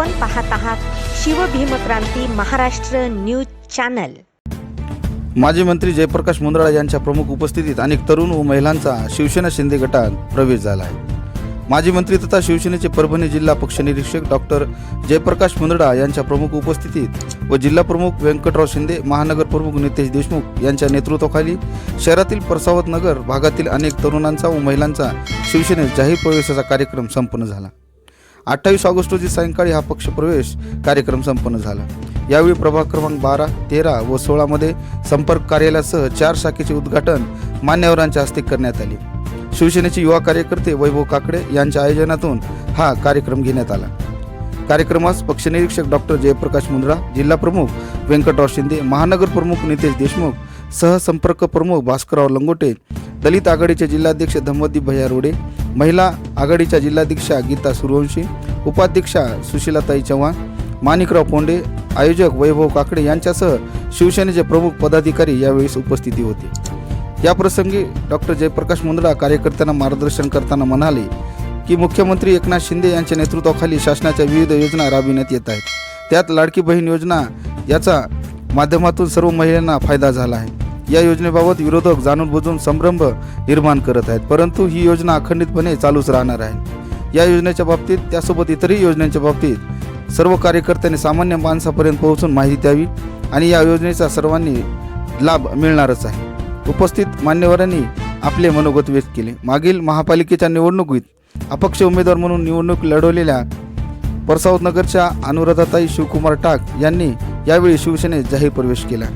आपण पाहत आहात शिवभीमक्रांती महाराष्ट्र न्यूज चॅनल. माजी मंत्री जयप्रकाश मुंद्रा यांच्या प्रमुख उपस्थितीत अनेक तरुण व महिलांचा शिवसेना शिंदे गटात प्रवेश झाला आहे. माजी मंत्री तथा शिवसेनेचे परभणी जिल्हा पक्ष निरीक्षक डॉक्टर जयप्रकाश मुंदडा यांच्या प्रमुख उपस्थितीत व जिल्हा प्रमुख व्यंकटराव शिंदे महानगर प्रमुख नितेश देशमुख यांच्या नेतृत्वाखाली शहरातील परसावत नगर भागातील अनेक तरुणांचा व महिलांचा शिवसेनेत जाहीर प्रवेशाचा कार्यक्रम संपन्न झाला. अठ्ठावीस ऑगस्ट रोजी सायंकाळी हा पक्षप्रवेश कार्यक्रम संपन्न झाला. यावेळी प्रभाग क्रमांक बारा तेरा व सोळामध्ये संपर्क कार्यालयासह चार शाखेचे उद्घाटन मान्यवरांच्या हस्ते करण्यात आले. शिवसेनेचे युवा कार्यकर्ते वैभव काकडे यांच्या आयोजनातून हा कार्यक्रम घेण्यात आला. कार्यक्रमास पक्षनिरीक्षक डॉक्टर जयप्रकाश मुंद्रा जिल्हा प्रमुख व्यंकटराव शिंदे महानगर प्रमुख नितेश देशमुख सहसंपर्क प्रमुख भास्करराव लंगोटे दलित आघाडीचे जिल्हाध्यक्ष धम्मदीप भैया रोडे महिला आघाडीच्या जिल्हाध्यक्षा गीता सूर्यवंशी उपाध्यक्षा सुशीलाताई चव्हाण माणिकराव पोंडे आयोजक वैभव काकडे यांच्यासह शिवसेनेचे प्रमुख पदाधिकारी यावेळी उपस्थिती होते. या प्रसंगी डॉक्टर जयप्रकाश मुंदडा कार्यकर्त्यांना मार्गदर्शन करताना म्हणाले की मुख्यमंत्री एकनाथ शिंदे यांच्या नेतृत्वाखाली शासनाच्या विविध योजना राबविण्यात येत आहेत. त्यात लाडकी बहीण योजना याचा माध्यमातून सर्व महिलांना फायदा झाला आहे. या योजनेबाबत विरोधक जाणून बुजून संभ्रम निर्माण करत आहेत. परंतु ही योजना अखंडितपणे चालूच राहणार आहे. या योजनेच्या बाबतीत त्यासोबत इतरही योजनांच्या बाबतीत सर्व कार्यकर्त्यांनी सामान्य माणसापर्यंत पोहोचून माहिती द्यावी आणि या योजनेचा सर्वांनी लाभ मिळणारच आहे. उपस्थित मान्यवरांनी आपले मनोगत व्यक्त केले. मागील महापालिकेच्या निवडणुकीत अपक्ष उमेदवार म्हणून निवडणूक लढवलेल्या परसावत नगरच्या अनुराधाताई शिवकुमार टाक यांनी यावेळी शिवसेनेत जाहीर प्रवेश केला.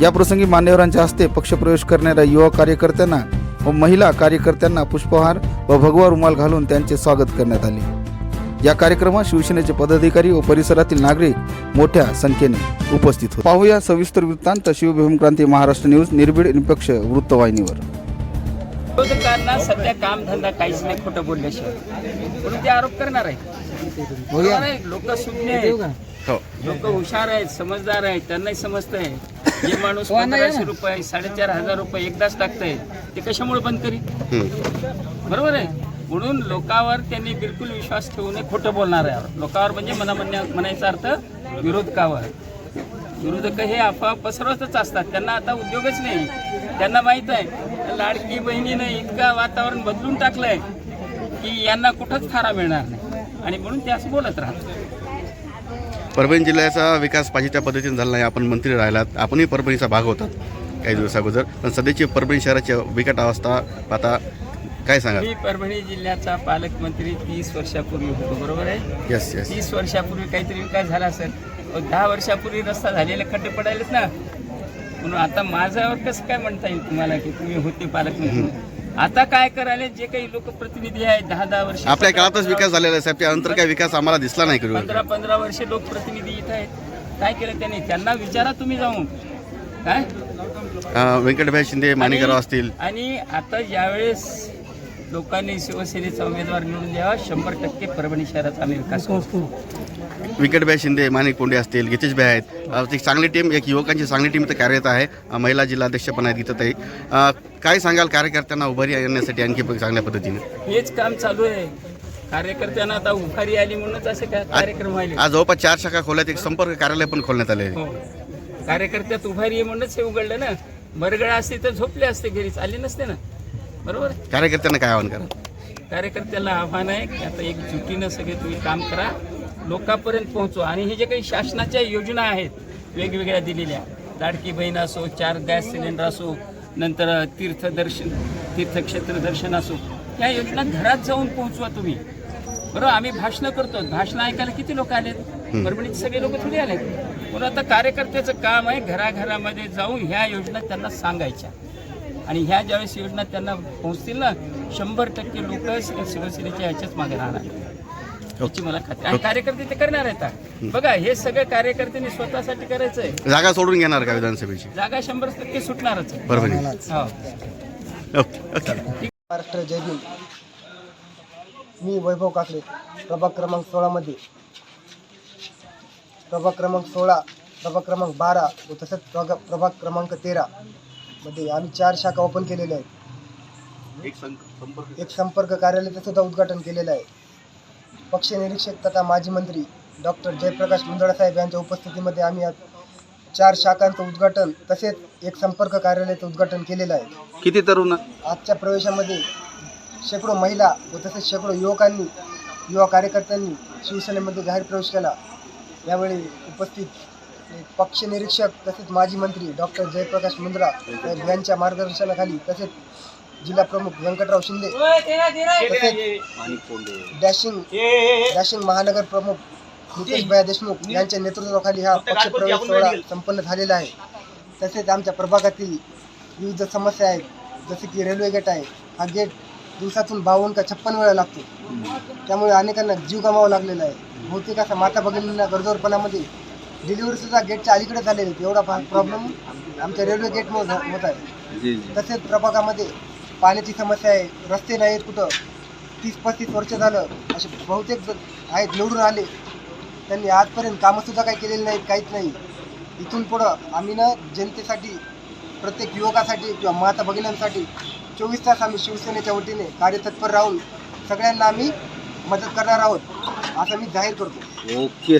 या प्रसंगी मान्यवरांच्या हस्ते पक्षप्रवेश करणाऱ्या युवा कार्यकर्त्यांना व महिला कार्यकर्त्यांना पुष्पहार व भगवा रुमाल घालून त्यांचे स्वागत करण्यात आले. या कार्यक्रमात शिवसेनेचे पदाधिकारी व परिसरातील नागरिक मोठ्या संख्येने उपस्थित होते. पाहूया सविस्तर वृत्तांत शिवभीमक्रांती महाराष्ट्र न्यूज निर्भीड निपक्ष वृत्तवाहिनीवर. विरोधकांना सध्या काम धंदा काहीच नाही खोटं बोलल्याशिवाय. म्हणून ते आरोप करणार आहे आहे. लोक सुज्ञ आहेत. लोक हुशार आहेत समजदार आहेत त्यांनाही समजतंय. जे माणूस पंधराशे रुपये साडेचार हजार रुपये एकदाच टाकतंय. ते कशामुळे बंद करी बरोबर आहे. म्हणून लोकांवर त्यांनी बिलकुल विश्वास ठेवू नये खोटं बोलणार आहे. लोकांवर म्हणजे मना म्हणण्या म्हणायचा अर्थ विरोधकावर विरोधक हे अफवा पसरवतच असतात. त्यांना आता उद्योगच नाही. त्यांना माहीत आहे लाडकी बहिणीनं इतकं वातावरण बदलून टाकलंय की यांना कुठंच थारा मिळणार नाही. आणि म्हणून ते असं बोलत राहतात. परभणी जिल्ह्याचा विकास पाहिजे त्या पद्धतीने झाला नाही. आपण मंत्री राहिलात. आपणही परभणीचा भाग होतात काही दिवस अगोदर. पण सध्याची परभणी शहराची बिकट अवस्था पाहता काय सांगाल? मी परभणी जिल्ह्याचा पालकमंत्री तीस वर्षापूर्वी होतो. बरोबर आहे? येस येस तीस वर्षापूर्वी काहीतरी विकास झाला असेल. दहा वर्षापूर्वी रस्ता झालेले खड्डे पडायलेत ना. म्हणून आता माझ्यावर कसं काय म्हणता येईल तुम्हाला की तुम्ही होते पालकमंत्री? आता काय करायला जे काही लोकप्रतिनिधी आहेत दहा दहा वर्ष आपल्या काळातच विकास झालेला आहे साहेब. त्यानंतर काय विकास आम्हाला दिसला नाही करू पंधरा पंधरा वर्षे लोकप्रतिनिधी इथं आहेत. काय केलं त्यांनी? त्यांना विचारा तुम्ही जाऊन. काय? व्यंकटभाई शिंदे माणिकराव असतील. आणि आता यावेळेस लोकांनी शिवसेनेचा उमेदवार निवडून द्यावा. शंभर टक्के परभणी शहराचा आम्ही विकास करू. व्यंकटभाई शिंदे माणिक पोंडे असतील गितेशभाई आहेत. एक चांगली टीम एक युवकांची चांगली टीम इथं कार्यरत आहे. महिला जिल्हाध्यक्ष पण आहेत इथं ताई काय सांगाल कार्यकर्त्यांना उभारी आणण्यासाठी आणखी चांगल्या पद्धतीने? हेच काम चालू आहे. कार्यकर्त्यांना आता उभारी आली म्हणूनच असे काय कार्यक्रम व्हायले आज जवळपास चार शाखा खोल्यात एक संपर्क कार्यालय पण खोलण्यात आले हो. कार्यकर्त्यात उभारी आहे म्हणूनच हे उघडलं ना. बरगळ असते तर झोपले असते घरी चालले नसते ना. बरोबर? कार्यकर्त्यांना काय आवाहन करा? कार्यकर्त्याला आव्हान आहे की आता एकजुटीनं सगळे तुम्ही काम करा. लोकांपर्यंत पोहोचवा आणि हे जे काही शासनाच्या योजना आहेत वेगवेगळ्या दिलेल्या. लाडकी बहीण असो चार गॅस सिलेंडर असो नंतर तीर्थदर्शन तीर्थक्षेत्र दर्शन असो या योजना घरात जाऊन पोहोचवा तुम्ही. बरोबर आम्ही भाषणं करतो. भाषणं ऐकायला किती लोक आलेत? परभणीत सगळे लोक थोडी आलेत. म्हणून आता कार्यकर्त्याचं काम आहे घराघरामध्ये जाऊन ह्या योजना त्यांना सांगायच्या. आणि ह्या ज्यावेळेस योजना त्यांना पोहोचतील ना शंभर टक्के लोक शिवसेनेच्या ह्याच्याच मागे राहणार. याची मला खात्री. आणि कार्यकर्ते ते करणार आहेत आता. बघा हे सगळं कार्यकर्त्यांनी स्वतःसाठी करायचं आहे जागा सोडून घेणार का विधानसभेची? जागा शंभर टक्के सुटणारच. आहे. परभणी हो. Okay okay. महाराष्ट्र जय भीम मी वैभव काकडे प्रभाग क्रमांक सोळामध्ये प्रभाग क्रमांक सोळा प्रभाग क्रमांक बारा व तसंच प्रभाग प्रभाग क्रमांक तेरा मध्ये आम्ही चार शाखा ओपन केलेल्या आहेत. एक संपर्क कार्यालयाचं सुद्धा उद्घाटन केलेलं आहे. पक्ष निरीक्षक तथा माजी मंत्री डॉक्टर जयप्रकाश मुंदडा साहेब यांच्या उपस्थितीमध्ये आम्ही आज चार शाखांचं उद्घाटन तसेच एक संपर्क कार्यालयाचं उद्घाटन केलेलं आहे. किती तरुण? आजच्या प्रवेशामध्ये शेकडो महिला व तसेच शेकडो युवकांनी युवा कार्यकर्त्यांनी शिवसेनेमध्ये जाहीर प्रवेश केला. यावेळी उपस्थित पक्ष निरीक्षक तसेच माजी मंत्री डॉक्टर जयप्रकाश मुंद्रा यांच्या मार्गदर्शनाखाली तसेच जिल्हा प्रमुख व्यंकटराव शिंदे. तसेच डॅशिंग डॅशिंग महानगर प्रमुख नितेश भया देशमुख यांच्या नेतृत्वाखाली हा पक्ष प्रवेश सोहळा संपन्न झालेला आहे. तसेच आमच्या प्रभागातील विविध समस्या आहेत. जसे की रेल्वे गेट आहे. हा गेट दिवसातून बावन्न का छप्पन वेळा लागतो. त्यामुळे अनेकांना जीव गमावा लागलेला आहे. बहुतेक असा माता भगिनींना गरजोरपणामध्ये डिलिव्हरी सुद्धा गेटच्या अलीकडे झालेली आहे एवढा प्रॉब्लेम आमच्या रेल्वे गेटमुळे होत आहे. तसेच प्रभागामध्ये पाण्याची समस्या आहे रस्ते नाहीत कुठं. तीस पस्तीस वर्ष झालं असे बहुतेक जण आहेत निवडून आले. त्यांनी आजपर्यंत कामंसुद्धा काही केलेली नाहीत काहीच नाही. इथून पुढं आम्ही ना जनतेसाठी प्रत्येक युवकासाठी किंवा माता भगिनांसाठी चोवीस तास आम्ही शिवसेनेच्या वतीने कार्यतत्पर राहून सगळ्यांना आम्ही मदत करणार आहोत असं मी जाहीर करतो. ओके.